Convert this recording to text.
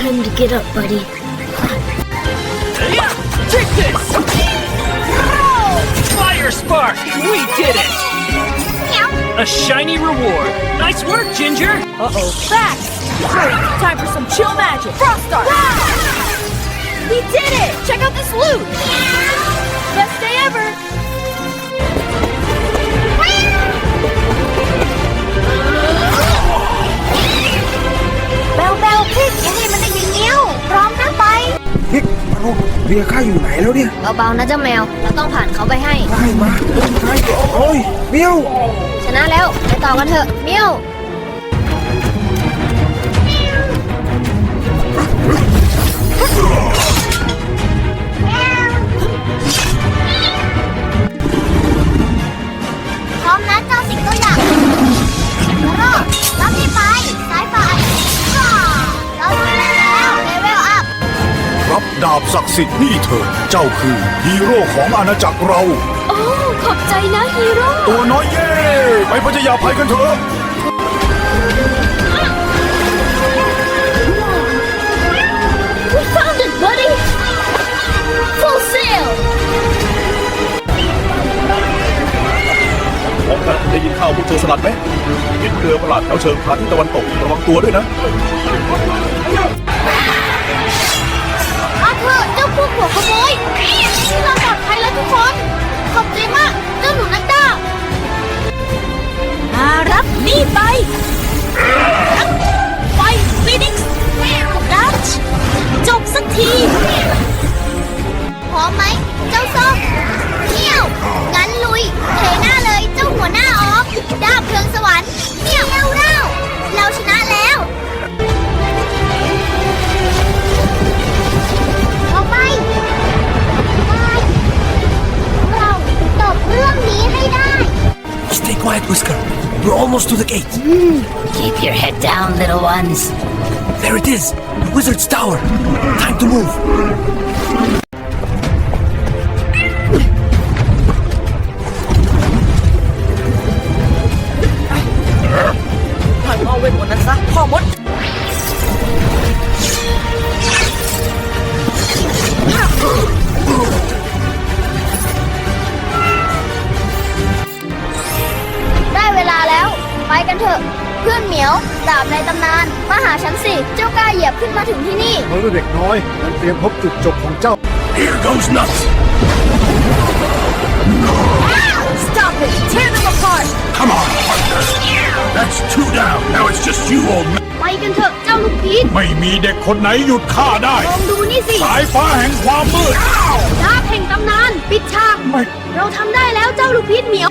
Time to get up, buddy. Take this! Fire Spark! We did it! A shiny reward. Nice work, Ginger! Uh-oh, facts! Great, time for some chill magic. Frost Dart! We did it! Check out this loot! Best day ever! เราเรียข้าอยู่ไหนแล้วเนี่ยเบาๆนะเจ้าแมว เราต้องผ่านเขาไปให้ ได้มาได้โอ้ยเบี้ยว ชนะแล้ว ไปต่อกันเถอะเมียวาบศักดิ์สิทธิ์นี่เถิดเจ้าคือฮีโร่ของอาณาจักรเรา โอ้ขอบใจนะฮีโร่ ตัวน้อยเย่ไปพยายาภัยกันเถอะ We found it buddy Full sail ผมได้ยินข่าวพวกเจอสลัดไหมเห็นเรือประหลาดแถวเชิงพาที่ตะวันตกระวังตัวด้วยนะ Whisker We're almost to the gate. Keep your head down little ones. There it is The wizard's tower. Time to move อะ เพื่อนเหมียวดาบในตำนาน มาหาฉันสิ เจ้ากล้าเหยียบขึ้นมาถึงที่นี่เมื่อเด็กน้อยมันเตรียมพบจุดจบของเจ้า Here goes nuts Stop it tear them apart Come on partner That's two down Now it's just you old man ไปกันเถอะเจ้าลูกพีชไม่มีเด็กคนไหนหยุดข้าได้ ลองดูนี่สิสายฟ้าแห่งความมืด ดาบแห่งตำนาน ปิดฉาก ไม่ เราทำได้แล้วเจ้าลูกพีชเหมียว